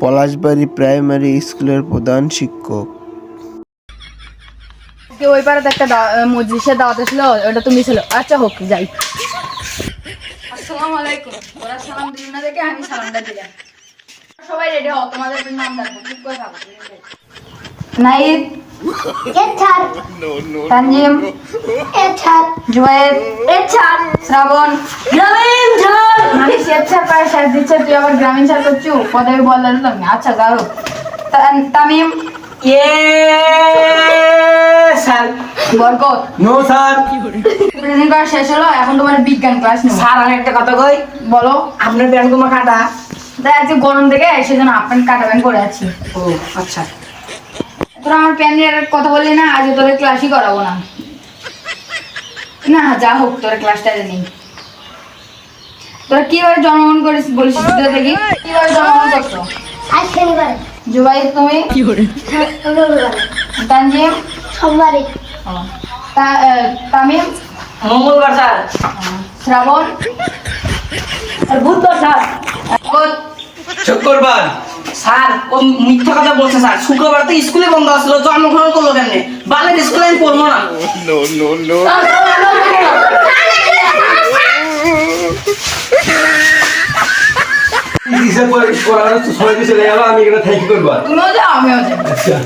Palashbari primary স্কুলের প্রধান শিক্ষক ওই পাড়াতে একটা মজলিসের দাওয়াত ছিল ওটা তুমি ছিল আচ্ছা হোক যাই আসসালামু আলাইকুম ওরা সালাম দিল না দেখে আমি সালামটা দিলাম সবাই রেডি হও তোমাদের নাম ডাকবো ঠিক করে থাকো নাইদ এছাড় তানজিম এছাড় জুবাইর এছাড় শ্রাবণ মানে স্বেচ্ছার পায়ে দিচ্ছে তুই আবার গ্রামীণ সার করছু? পদবি বললাম না আচ্ছা তা- Tamim? Yeah sir. Barkat? No sir. Present করা শেষ হলো এখন তোমার বিজ্ঞান ক্লাস নেব। স্যার আমি একটা কথা কই? বলো। আপনার তোমার কাটা? তাই আজকে গরম থেকে সেজন্য হাফ প্যান্ট কাটা প্যান্ট করে আছি। ও আচ্ছা। তোরা আমার প্যান্টের কথা বললি না আজ তোদের ক্লাসই করাবো না। না যা হোক তোর ক্লাসটা নেই তোরা কীভাবে জন্মগ্রহণ করিস বলিস দেখি। কীভাবে জন্মগ্রহণ করছ? আজ শনিবার। জুবাই তুমি? রবিবার। তানজিম? সোমবারে। তামিম? মঙ্গলবার স্যার। শ্রাবণ? আর বুধবার স্যার। শুক্রবার। স্যার ও মিথ্যা কথা বলছে স্যার? শুক্রবার তো স্কুলে বন্ধ আসলো জন্মগ্রহণ করল কেমনে? বালের স্কুলে আমি পড়ব না। হিসাব করে আমি এখানে থাকি করব আমিও যাই। আচ্ছা।